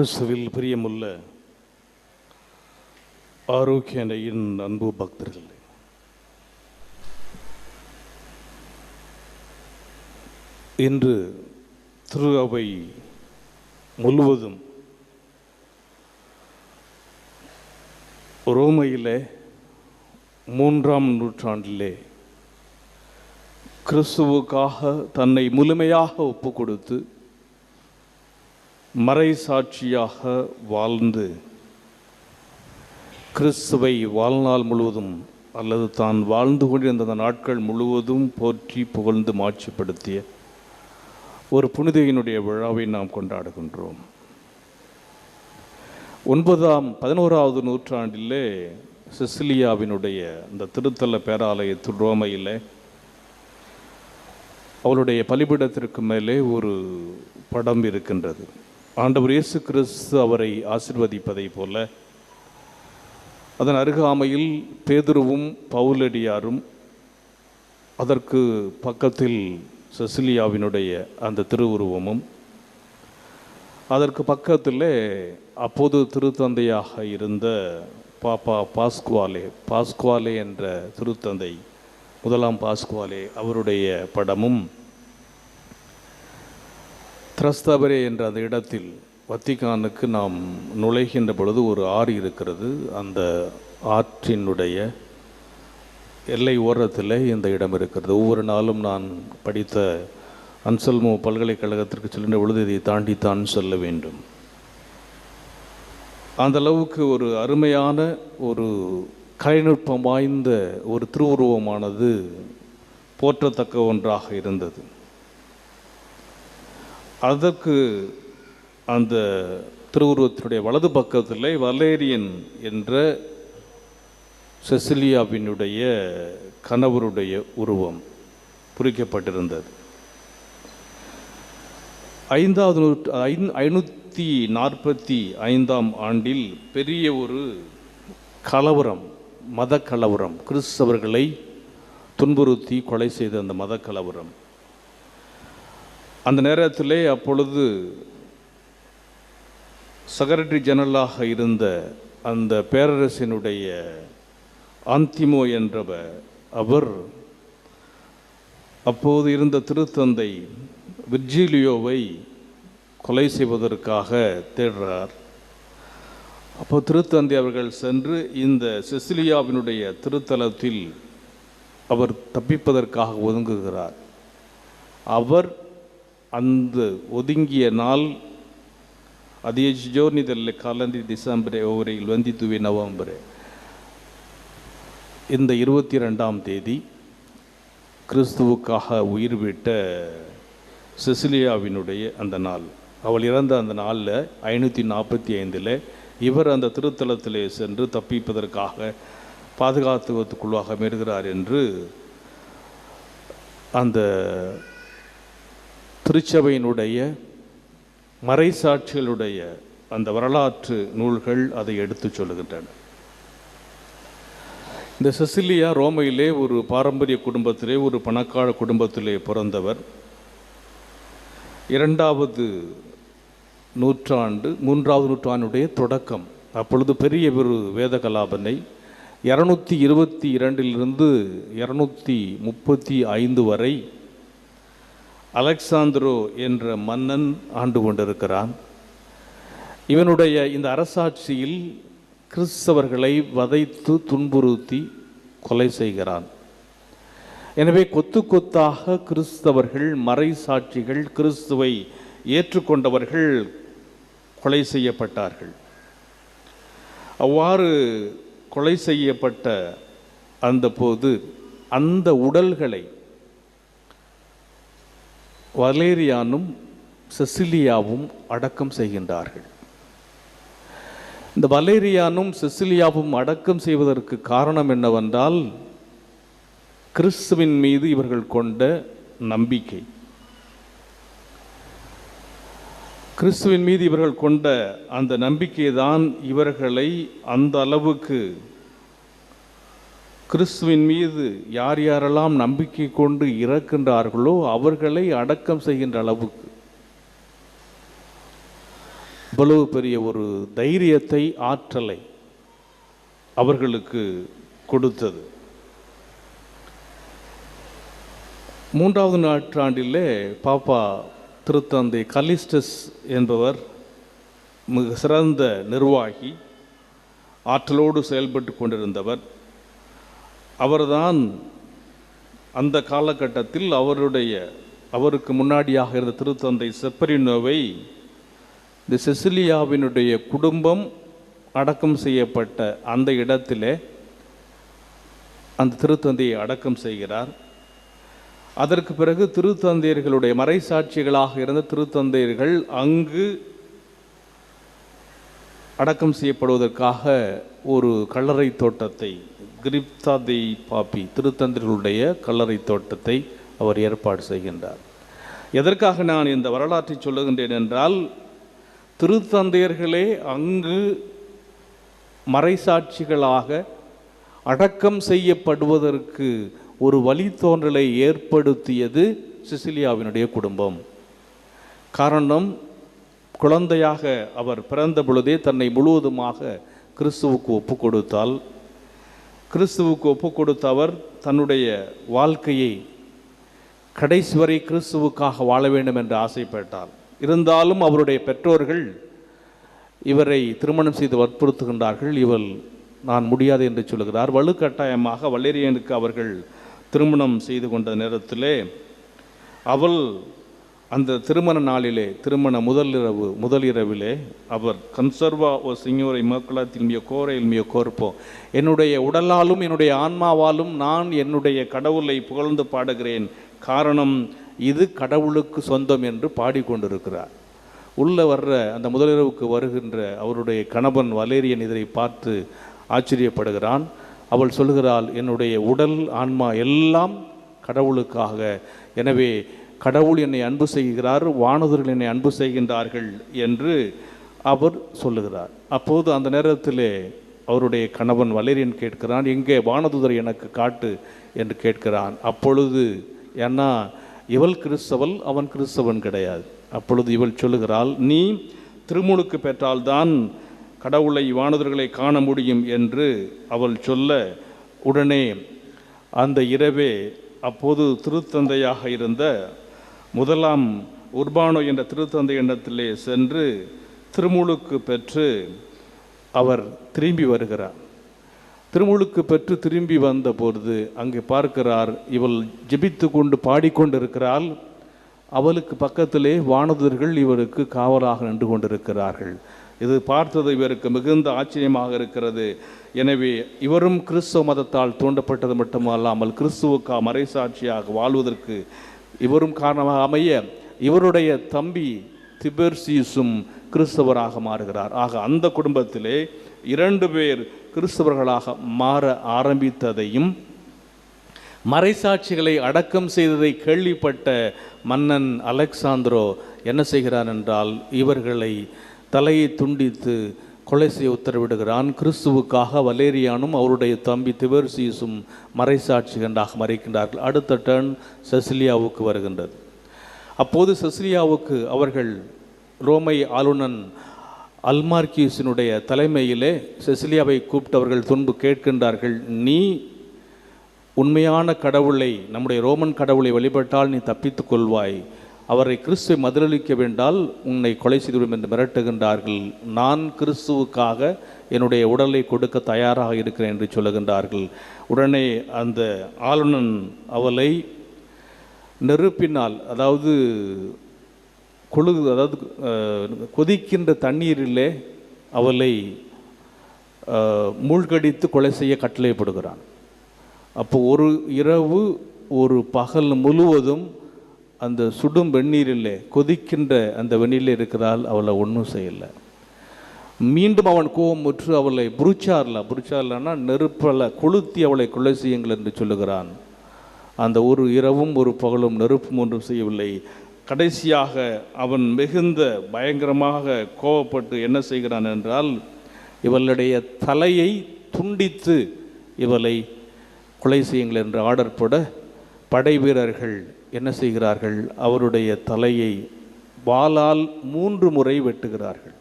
கிறிஸ்துவில் பிரியமுள்ள ஆரோக்கியனையின் அன்பு பக்தர்கள். இன்று திரு அவை முழுவதும் ரோமையிலே மூன்றாம் நூற்றாண்டிலே கிறிஸ்துவுக்காக தன்னை முழுமையாக ஒப்பு கொடுத்து மறைசாட்சியாக வாழ்ந்து கிறிஸ்துவை வாழ்நாள் முழுவதும் அல்லது தான் வாழ்ந்து கொண்டிருந்த அந்த நாட்கள் முழுவதும் போற்றி புகழ்ந்து மாட்சிப்படுத்திய ஒரு புனிதையினுடைய விழாவை நாம் கொண்டாடுகின்றோம். ஒன்பதாம் பதினோராவது நூற்றாண்டிலே சிசிலியாவினுடைய அந்த திருத்தல பேராலயத்தில் ரோமையில் அவளுடைய பலிபீடத்திற்கு மேலே ஒரு படம் இருக்கின்றது. ஆண்டவர் இயேசு கிறிஸ்து அவரை ஆசிர்வதிப்பதை போல அதன் அருகாமையில் பேதுருவும் பவுலடியாரும் அதற்கு பக்கத்தில் செசிலியாவினுடைய அந்த திருவுருவமும் அதற்கு பக்கத்தில் அப்போது திருத்தந்தையாக இருந்த பாப்பா பாஸ்குவாலே பாஸ்குவாலே என்ற திருத்தந்தை முதலாம் பாஸ்குவாலே அவருடைய படமும் திரஸ்தபரே என்ற அந்த இடத்தில் வத்திகானுக்கு நாம் நுழைகின்ற பொழுது ஒரு ஆறு இருக்கிறது. அந்த ஆற்றினுடைய எல்லை ஓரத்தில் இந்த இடம் இருக்கிறது. ஒவ்வொரு நாளும் நான் படித்த அன்சல்மோ பல்கலைக்கழகத்திற்கு செல்கின்ற பொழுது இதை தாண்டித்தான் செல்ல வேண்டும். அந்த அளவுக்கு ஒரு அருமையான ஒரு கலைநுட்பம் வாய்ந்த ஒரு திருவுருவமானது போற்றத்தக்க ஒன்றாக இருந்தது. அதற்கு அந்த திருவுருவத்தினுடைய வலது பக்கத்தில் வலேரியன் என்ற செசிலியாவினுடைய கணவருடைய உருவம் குறிக்கப்பட்டிருந்தது. ஐந்தாவது நூற்று ஐந் ஐநூற்றி நாற்பத்தி ஐந்தாம் ஆண்டில் பெரிய ஒரு கலவரம் மத கலவரம் கிறிஸ்தவர்களை துன்புறுத்தி கொலை செய்த அந்த மத கலவரம் அந்த நேரத்திலே அப்பொழுது செக்ரட்டரி ஜெனரலாக இருந்த அந்த பேரரசினுடைய ஆந்திமோ என்றவர் அவர் அப்போது இருந்த திருத்தந்தை விர்ஜிலியோவை கொலை செய்வதற்காக தேடுறார். அப்போ திருத்தந்தை அவர்கள் சென்று இந்த செசிலியாவினுடைய திருத்தலத்தில் அவர் தப்பிப்பதற்காக ஒதுங்குகிறார். அவர் அந்த ஒதுங்கிய நாள் ಹದಿನೈದು ಜೋರ್ನಿದಲ್ಲಿ ಕಾಲಂದಿ டிசம்பரே ஓவரையில் வந்தித்துவே நவம்பரே இந்த இருபத்தி ரெண்டாம் தேதி கிறிஸ்துவுக்காக உயிர் விட்ட செசிலியாவினுடைய அந்த நாள் அவள் இறந்த அந்த நாளில் ஐநூற்றி நாற்பத்தி ஐந்தில் இவர் அந்த திருத்தலத்திலே சென்று தப்பிப்பதற்காக பாதுகாத்துவத்துக்குள்ளாக மேறுகிறார் என்று அந்த திருச்சபையினுடைய மறைசாட்சிகளுடைய அந்த வரலாற்று நூல்கள் அதை எடுத்துச் சொல்லுகின்றன. இந்த செசிலியா ரோமையிலே ஒரு பாரம்பரிய குடும்பத்திலே ஒரு பணக்கார குடும்பத்திலே பிறந்தவர். இரண்டாவது நூற்றாண்டு மூன்றாவது நூற்றாண்டுடைய தொடக்கம். அப்பொழுது பெரிய ஒரு வேத கலாபனை இரநூத்தி இருபத்தி இரண்டிலிருந்து இரநூத்தி முப்பத்தி ஐந்து வரை அலெக்சாந்திரோ என்ற மன்னன் ஆண்டு கொண்டிருக்கிறான். இவனுடைய இந்த அரசாட்சியில் கிறிஸ்தவர்களை வதைத்து துன்புறுத்தி கொலை செய்கிறான். எனவே கொத்து கொத்தாக கிறிஸ்தவர்கள் மறை சாட்சிகள் கிறிஸ்துவை ஏற்றுக்கொண்டவர்கள் கொலை செய்யப்பட்டார்கள். அவ்வாறு கொலை செய்யப்பட்ட அந்த போது அந்த உடல்களை வலேரியானும் செசிலியாவும் அடக்கம் செய்கின்றார்கள். இந்த வலேரியானும் செசிலியாவும் அடக்கம் செய்வதற்கு காரணம் என்னவென்றால் கிறிஸ்துவின் மீது இவர்கள் கொண்ட நம்பிக்கை. கிறிஸ்துவின் மீது இவர்கள் கொண்ட அந்த நம்பிக்கை தான் இவர்களை அந்த அளவுக்கு கிறிஸ்துவின் மீது யார் யாரெல்லாம் நம்பிக்கை கொண்டு இறக்கின்றார்களோ அவர்களை அடக்கம் செய்கின்ற அளவுக்கு. இவ்வளவு பெரிய ஒரு தைரியத்தை ஆற்றலை அவர்களுக்கு கொடுத்தது. மூன்றாவது நூற்றாண்டிலே பாப்பா திருத்தந்தை கலிஸ்டஸ் என்பவர் மிக சிறந்த நிர்வாகி ஆற்றலோடு செயல்பட்டு கொண்டிருந்தவர். அவர்தான் அந்த காலகட்டத்தில் அவருடைய அவருக்கு முன்னாடியாக இருந்த திருத்தந்தை செப்பரினோவை இந்த செசிலியாவினுடைய குடும்பம் அடக்கம் செய்யப்பட்ட அந்த இடத்திலே அந்த திருத்தந்தையை அடக்கம் செய்கிறார். அதற்கு பிறகு திருத்தந்தையர்களுடைய மறைசாட்சிகளாக இருந்த திருத்தந்தையர்கள் அங்கு அடக்கம் செய்யப்படுவதற்காக ஒரு கல்லறை தோட்டத்தை கிரிப்தாதி பாப்பி திருத்தந்திரிகளுடைய கல்லறை தோட்டத்தை அவர் ஏற்பாடு செய்கின்றார். எதற்காக நான் இந்த வரலாற்றை சொல்லுகின்றேன் என்றால் திருத்தந்தையர்களே அங்கு மறைசாட்சிகளாக அடக்கம் செய்யப்படுவதற்கு ஒரு வழித்தோன்றலை ஏற்படுத்தியது சிசிலியாவினுடைய குடும்பம். காரணம் குழந்தையாக அவர் பிறந்த பொழுதே தன்னை முழுவதுமாக கிறிஸ்துவுக்கு ஒப்பு கொடுத்தால் கிறிஸ்துவுக்கு ஒப்பு கொடுத்த அவர் தன்னுடைய வாழ்க்கையை கடைசி வரை கிறிஸ்துவுக்காக வாழ வேண்டும் என்று ஆசைப்பட்டார். இருந்தாலும் அவருடைய பெற்றோர்கள் இவரை திருமணம் செய்து வற்புறுத்துகின்றார்கள். இவள் நான் முடியாது என்று சொல்கிறார் வலுக்கட்டாயமாக வல்லேரியனுக்கு அவர்கள் திருமணம் செய்து கொண்ட நேரத்திலே அவள் அந்த திருமண நாளிலே திருமண முதல் இரவு முதல் இரவிலே அவர் கன்சர்வா ஓ சிங்கோரை மக்களத்தில் திரும்பிய கோரையில் மிய கோர்ப்போ என்னுடைய உடலாலும் என்னுடைய ஆன்மாவாலும் நான் என்னுடைய கடவுளை புகழ்ந்து பாடுகிறேன். காரணம் இது கடவுளுக்கு சொந்தம் என்று பாடிக்கொண்டிருக்கிறார். உள்ளே வர்ற அந்த முதலிரவுக்கு வருகின்ற அவருடைய கணவன் வலேரியன் இதை பார்த்து ஆச்சரியப்படுகிறான். அவள் சொல்கிறாள் என்னுடைய உடல் ஆன்மா எல்லாம் கடவுளுக்காக. எனவே கடவுள் என்னை அன்பு செய்கிறார் வானதர்கள் என்னை அன்பு செய்கின்றார்கள் என்று அவர் சொல்லுகிறார். அப்போது அந்த நேரத்திலே அவருடைய கணவன் வலேரியன் கேட்கிறான் எங்கே வானதுதர் எனக்கு காட்டு? என்று கேட்கிறான். அப்பொழுது ஏன்னா இவள் கிறிஸ்தவள் அவன் கிறிஸ்தவன் கிடையாது. அப்பொழுது இவள் சொல்லுகிறாள் நீ திருமுழுக்கு பெற்றால்தான் கடவுளை வானதர்களை காண முடியும் என்று அவள் சொல்ல உடனே அந்த இரவே அப்போது திருத்தந்தையாக இருந்த முதலாம் உர்பானோ என்ற திருத்தந்தை எண்ணத்திலே சென்று திருமுழுக்கு பெற்று அவர் திரும்பி வருகிறார். திருமுழுக்கு பெற்று திரும்பி வந்தபோது அங்கே பார்க்கிறார் இவள் ஜெபித்து கொண்டு பாடிக்கொண்டிருக்கிறாள் அவளுக்கு பக்கத்திலே வானதர்கள் இவருக்கு காவலாக நின்று கொண்டிருக்கிறார்கள். இது பார்த்தது இவருக்கு மிகுந்த ஆச்சரியமாக இருக்கிறது. எனவே இவரும் கிறிஸ்துவ மதத்தால் தூண்டப்பட்டது மட்டுமல்லாமல் கிறிஸ்துவுக்கா மறைசாட்சியாக வாழ்வதற்கு இவரும் காரணமாக அமைய இவருடைய தம்பி திபெர்சியுசும் கிறிஸ்தவராக மாறுகிறார். ஆக அந்த குடும்பத்திலே இரண்டு பேர் கிறிஸ்தவர்களாக மாற ஆரம்பித்ததையும் மறைசாட்சிகளை அடக்கம் செய்ததை கேள்விப்பட்ட மன்னன் அலெக்சாந்திரோ என்ன செய்கிறார் என்றால் இவர்களை தலையை துண்டித்து கொலை செய்ய உத்தரவிடுகிறான். கிறிஸ்துவுக்காக வலேரியானும் அவருடைய தம்பி திபர்சியுசும் மறைசாட்சிகண்டாக மறைக்கின்றார்கள். அடுத்த டர்ன் செசிலியாவுக்கு வருகின்றது. அப்போது செசிலியாவுக்கு அவர்கள் ரோமை ஆளுநன் அல்மார்கியூஸினுடைய தலைமையிலே செசிலியாவை கூப்பிட்டு அவர்கள் துன்பு கேட்கின்றார்கள். நீ உண்மையான கடவுளை நம்முடைய ரோமன் கடவுளை வழிபட்டால் நீ தப்பித்துக் கொள்வாய். அவரை கிறிஸ்துவை மதிலளிக்க வேண்டால் உன்னை கொலை செய்துவிடும் என்று மிரட்டுகின்றார்கள். நான் கிறிஸ்துவுக்காக என்னுடைய உடலை கொடுக்க தயாராக இருக்கிறேன் என்று சொல்லுகின்றார்கள். உடனே அந்த ஆளுநன் அவளை நெருப்பினால் அதாவது கொழு அதாவது கொதிக்கின்ற தண்ணீரிலே அவளை மூழ்கடித்து கொலை செய்ய கட்டளைப்படுகிறான் அப்போ ஒரு இரவு ஒரு பகல் முழுவதும் அந்த சுடும் வெந்நீரிலே கொதிக்கின்ற அந்த வெந்நீரில் இருக்கிறாள் அவளை ஒன்றும் செய்யலை. மீண்டும் அவன் கோபமுற்று அவளை புருச்சார்ல புருச்சார்லன்னா நெருப்பலை கொளுத்தி அவளை கொலை செய்யுங்கள் என்று சொல்லுகிறான். அந்த ஒரு இரவும் ஒரு பகலும் நெருப்பும் ஒன்றும் செய்யவில்லை. கடைசியாக அவன் மிகுந்த பயங்கரமாக கோபப்பட்டு என்ன செய்கிறான் என்றால் இவளுடைய தலையை துண்டித்து இவளை கொலை செய்யுங்கள் என்று ஆர்டர் போட படை வீரர்கள் என்ன செய்கிறார்கள்? அவருடைய தலையை வாளால் மூன்று முறை வெட்டுகிறார்கள்.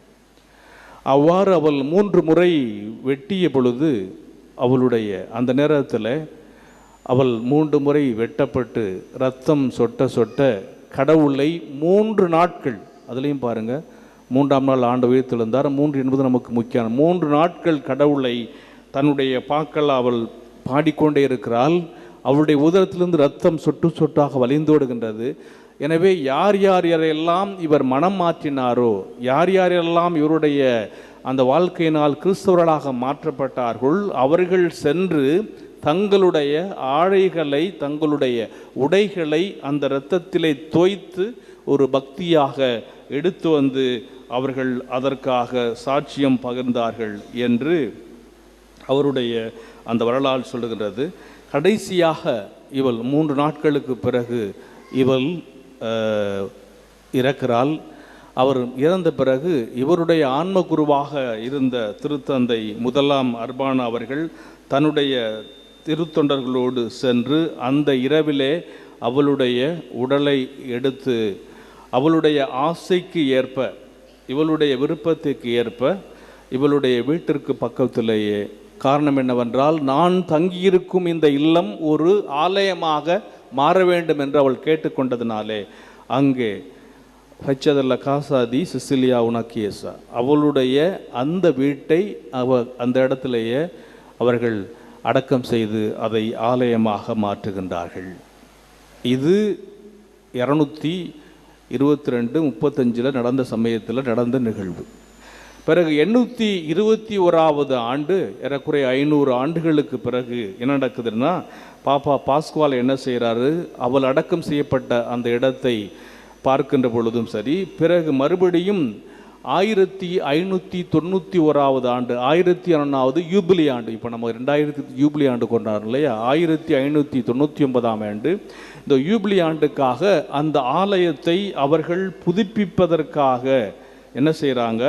அவ்வாறு அவள் மூன்று முறை வெட்டிய பொழுது அவளுடைய அந்த நேரத்தில் அவள் மூன்று முறை வெட்டப்பட்டு ரத்தம் சொட்ட சொட்ட கடவுளை மூன்று நாட்கள் அதுலேயும் பாருங்க மூன்றாம் நாள் ஆண்டு உயிர்த்தெழுந்தார் மூன்று என்பது நமக்கு முக்கியம். மூன்று நாட்கள் கடவுளை தன்னுடைய பாக்கள் அவள் பாடிக்கொண்டே இருக்கிறாள். அவருடைய உதரத்திலிருந்து ரத்தம் சொட்டு சொட்டாக வலிந்தோடுகின்றது எனவே யார் யார் யாரெல்லாம் இவர் மனம் மாற்றினாரோ யார் யாரெல்லாம் இவருடைய அந்த வாழ்க்கையினால் கிறிஸ்தவர்களாக மாற்றப்பட்டார்கள் அவர்கள் சென்று தங்களுடைய ஆழைகளை தங்களுடைய உடைகளை அந்த இரத்தத்திலே தோய்த்து ஒரு பக்தியாக எடுத்து வந்து அவர்கள் அதற்காக சாட்சியம் பகிர்ந்தார்கள் என்று அவருடைய அந்த வரலாறு சொல்லுகிறது கடைசியாக இவள் மூன்று நாட்களுக்கு பிறகு இவள் இறக்கிறாள். அவர் இறந்த பிறகு இவருடைய ஆன்ம குருவாக இருந்த திருத்தந்தை முதலாம் அர்பானா அவர்கள் தன்னுடைய திருத்தொண்டர்களோடு சென்று அந்த இரவிலே அவளுடைய உடலை எடுத்து அவளுடைய ஆசைக்கு ஏற்ப இவளுடைய விருப்பத்திற்கு ஏற்ப இவளுடைய வீட்டிற்கு பக்கத்திலேயே காரணம் என்னவென்றால் நான் தங்கியிருக்கும் இந்த இல்லம் ஒரு ஆலயமாக மாற வேண்டும் என்று அவள் கேட்டுக்கொண்டதினாலே அங்கே ஹச்சதல்ல காசாதி சிசிலியா உனக்கியசா அவளுடைய அந்த வீட்டை அவ அந்த இடத்திலேயே அவர்கள் அடக்கம் செய்து அதை ஆலயமாக மாற்றுகின்றார்கள். இது இரநூத்தி இருபத்தி ரெண்டு முப்பத்தஞ்சில் நடந்த சமயத்தில் நடந்த நிகழ்வு. பிறகு எண்ணூற்றி இருபத்தி ஓராவது ஆண்டு ஏறக்குறைய ஐநூறு ஆண்டுகளுக்கு பிறகு என்ன நடக்குதுன்னா பாப்பா பாஸ்குவால் என்ன செய்கிறாரு அவள் அடக்கம் செய்யப்பட்ட அந்த இடத்தை பார்க்கின்ற பொழுதும் சரி பிறகு மறுபடியும் ஆயிரத்தி ஐநூற்றி தொண்ணூற்றி ஓராவது ஆண்டு ஆயிரத்தி ஒன்றாவது யூபிலி ஆண்டு இப்போ நம்ம ரெண்டாயிரத்தி யூபிலி ஆண்டு கொண்டாடுறோம் இல்லையா? ஆயிரத்தி ஐநூற்றி தொண்ணூற்றி ஒன்பதாம் ஆண்டு இந்த யூபிலி ஆண்டுக்காக அந்த ஆலயத்தை அவர்கள் புதுப்பிப்பதற்காக என்ன செய்கிறாங்க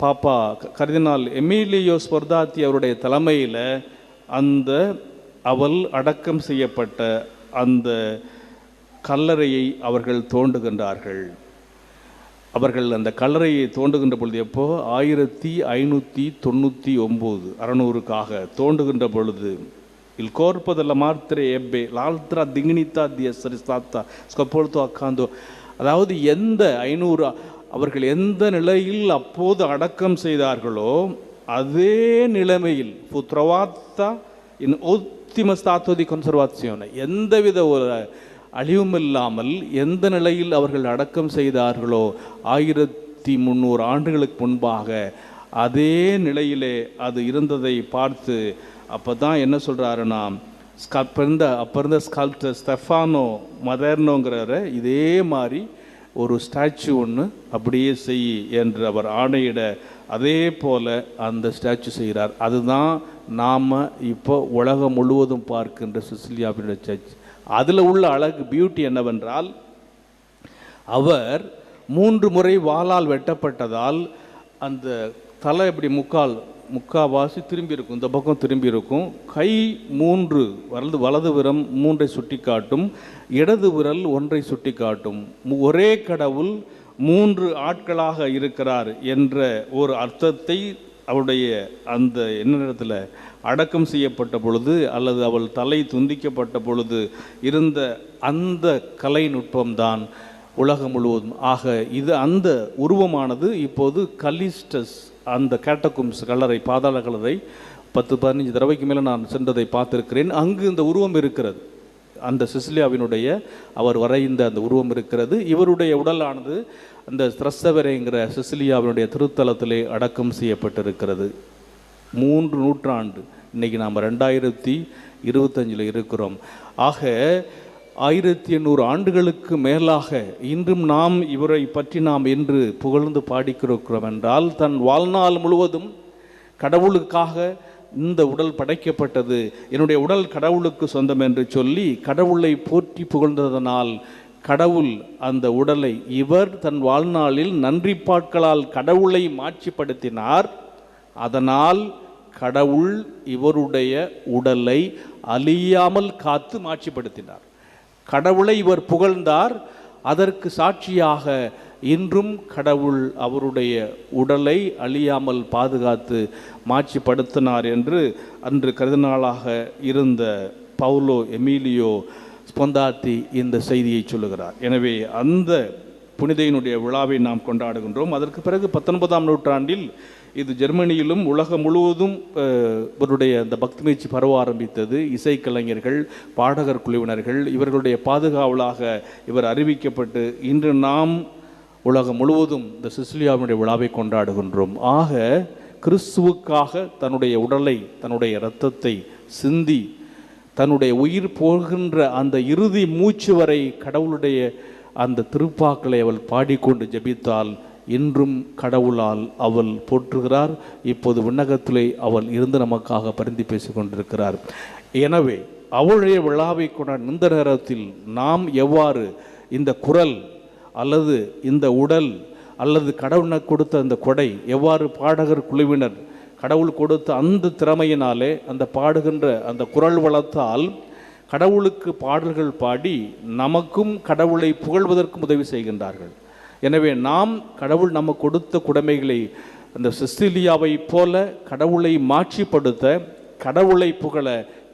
பாப்பா க- கர்தினால் எமிலியோ ஸ்வர்தாத்தி அவருடைய தலைமையில் அந்த அவள் அடக்கம் செய்யப்பட்ட அந்த கல்லறையை அவர்கள் தோண்டுகின்றார்கள். அவர்கள் அந்த கல்லறையை தோண்டுகின்ற பொழுது எப்போ? ஆயிரத்தி ஐநூற்றி தொண்ணூற்றி ஒம்பது அறநூறுக்காக தோண்டுகின்ற பொழுது. il corpo della martire ebbe l'altra dignità di essere stata accanto அதாவது எந்த ஐநூறு அவர்கள் எந்த நிலையில் அப்போது அடக்கம் செய்தார்களோ அதே நிலைமையில் புத்ரவாத்தா இன் ottimo stato di எந்தவித ஒரு அழிவும் இல்லாமல் எந்த நிலையில் அவர்கள் அடக்கம் செய்தார்களோ ஆயிரத்தி முந்நூறு ஆண்டுகளுக்கு முன்பாக அதே நிலையிலே அது இருந்ததை பார்த்து அப்போ தான் என்ன சொல்கிறாருன்னா அப்போ இருந்த அப்போ இருந்த ஸ்கல்ப்டர் ஸ்டெஃபானோ மதர்னோங்கிறவரை இதே மாதிரி ஒரு ஸ்டாச்சு ஒன்று அப்படியே செய் என்று அவர் ஆணையிட அதே போல அந்த ஸ்டாச்சு செய்கிறார். அதுதான் நாம் இப்போ உலகம் முழுவதும் பார்க்கின்ற சிசிலியாவினுடைய சர்ச். அதில் உள்ள அழகு பியூட்டி என்னவென்றால் அவர் மூன்று முறை வாளால் வெட்டப்பட்டதால் அந்த தலை இப்படி முக்கால் முக்காவாசி திரும்பி இருக்கும் இந்த பக்கம் திரும்பி இருக்கும் கை மூன்று வலது வலது விரம் மூன்றை சுட்டி காட்டும் இடது விரல் ஒன்றை சுட்டி காட்டும் ஒரே கடவுள் மூன்று ஆட்களாக இருக்கிறார் என்ற ஒரு அர்த்தத்தை அவருடைய அந்த என்ன நேரத்தில் அடக்கம் செய்யப்பட்ட பொழுது அல்லது அவள் தலை துண்டிக்கப்பட்ட பொழுது இருந்த அந்த கலை நுட்பம்தான் உலகம் முழுவதும். ஆக இது அந்த உருவமானது இப்போது கலிஸ்டஸ் அந்த கேட்டகும்ஸ் கல்லறை பாதாள கல்லறை பத்து பதினஞ்சு தடவைக்கு மேலே நான் சென்றதை பார்த்திருக்கிறேன். அங்கு இந்த உருவம் இருக்கிறது. அந்த சிசிலியாவினுடைய அவர் வரைந்த அந்த உருவம் இருக்கிறது. இவருடைய உடலானது அந்த திரஸ்தவரைங்கிற சிசிலியாவினுடைய திருத்தலத்திலே அடக்கம் செய்யப்பட்டிருக்கிறது. மூன்று நூற்றாண்டு. இன்னைக்கு நாம் ரெண்டாயிரத்தி இருபத்தஞ்சில் இருக்கிறோம். ஆக ஆயிரத்தி எண்ணூறு ஆண்டுகளுக்கு மேலாக இன்றும் நாம் இவரை பற்றி நாம் என்று புகழ்ந்து பாடிக்கிறோம் என்றால் தன் வாழ்நாள் முழுவதும் கடவுளுக்காக இந்த உடல் படைக்கப்பட்டது. என்னுடைய உடல் கடவுளுக்கு சொந்தம் என்று சொல்லி கடவுளை போற்றி புகழ்ந்ததனால் கடவுள் அந்த உடலை இவர் தன் வாழ்நாளில் நன்றி பாட்களால் கடவுளை மாட்சிப்படுத்தினார். அதனால் கடவுள் இவருடைய உடலை அழியாமல் காத்து மாட்சிப்படுத்தினார். கடவுளை இவர் புகழ்ந்தார் அதற்கு சாட்சியாக இன்றும் கடவுள் அவருடைய உடலை அழியாமல் பாதுகாத்து மாட்சிப்படுத்தினார் என்று அன்று கருதினாளாக இருந்த பவுலோ எமீலியோ ஸ்பொந்தாத்தி இந்த செய்தியை சொல்லுகிறார். எனவே அந்த புனிதையினுடைய விழாவை நாம் கொண்டாடுகின்றோம். அதற்கு பிறகு பத்தொன்பதாம் நூற்றாண்டில் இது ஜெர்மனியிலும் உலகம் முழுவதும் இவருடைய அந்த பக்தி மீச்சு பரவ ஆரம்பித்தது. இசைக்கலைஞர்கள் பாடகர் குழுவினர்கள் இவர்களுடைய பாதுகாவலாக இவர் அறிவிக்கப்பட்டு இன்று நாம் உலகம் முழுவதும் இந்த சிசிலியாவினுடைய விழாவை கொண்டாடுகின்றோம். ஆக கிறிஸ்துவுக்காக தன்னுடைய உடலை தன்னுடைய இரத்தத்தை சிந்தி தன்னுடைய உயிர் போகின்ற அந்த இறுதி மூச்சு வரை கடவுளுடைய அந்த திருப்பாக்களை அவள் பாடிக்கொண்டு ஜெபித்தால் இன்றும் கடவுளால் அவள் போற்றுகிறார். இப்போது விண்ணகத்திலே அவள் இருந்து நமக்காக பரிந்து பேசி கொண்டிருக்கிறார். எனவே அவளுடைய விழாவை கொண்ட இந்த நேரத்தில் நாம் எவ்வாறு இந்த குரல் அல்லது இந்த உடல் அல்லது கடவுள் கொடுத்த அந்த கொடை எவ்வாறு பாடகர் குழுவினர் கடவுள் கொடுத்த அந்த திறமையினாலே அந்த பாடுகின்ற அந்த குரல் வளத்தால் கடவுளுக்கு பாடல்கள் பாடி நமக்கும் கடவுளை புகழ்வதற்கும் உதவி செய்கின்றார்கள். எனவே நாம் கடவுள் நம்ம கொடுத்த குடைமைகளை அந்த சிஸ்திலியாவை போல கடவுளை மாட்சிப்படுத்த கடவுளை புகழ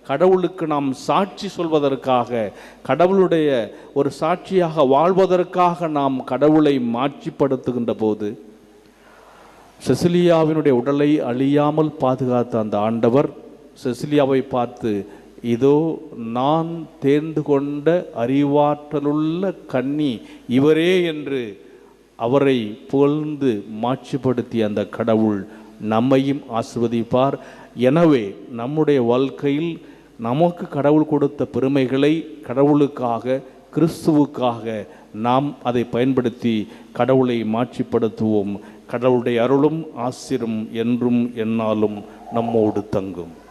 கடவுளுக்கு நாம் சாட்சி சொல்வதற்காக கடவுளுடைய ஒரு சாட்சியாக வாழ்வதற்காக நாம் கடவுளை மாட்சிப்படுத்துகின்ற போது செசிலியாவினுடைய உடலை அழியாமல் பாதுகாத்த அந்த ஆண்டவர் செசிலியாவை பார்த்து இதோ நான் தேர்ந்து கொண்ட அறிவாற்றலுள்ள கன்னி இவரே என்று அவரை புகழ்ந்து மாட்சிப்படுத்திய அந்த கடவுள் நம்மையும் ஆசிர்வதிப்பார். எனவே நம்முடைய வாழ்க்கையில் நமக்கு கடவுள் கொடுத்த பெருமைகளை கடவுளுக்காக கிறிஸ்துவுக்காக நாம் அதை பயன்படுத்தி கடவுளை மாட்சிப்படுத்துவோம். கடவுளுடைய அருளும் ஆசிரும் என்றும் என்னாலும் நம்மோடு தங்கும்.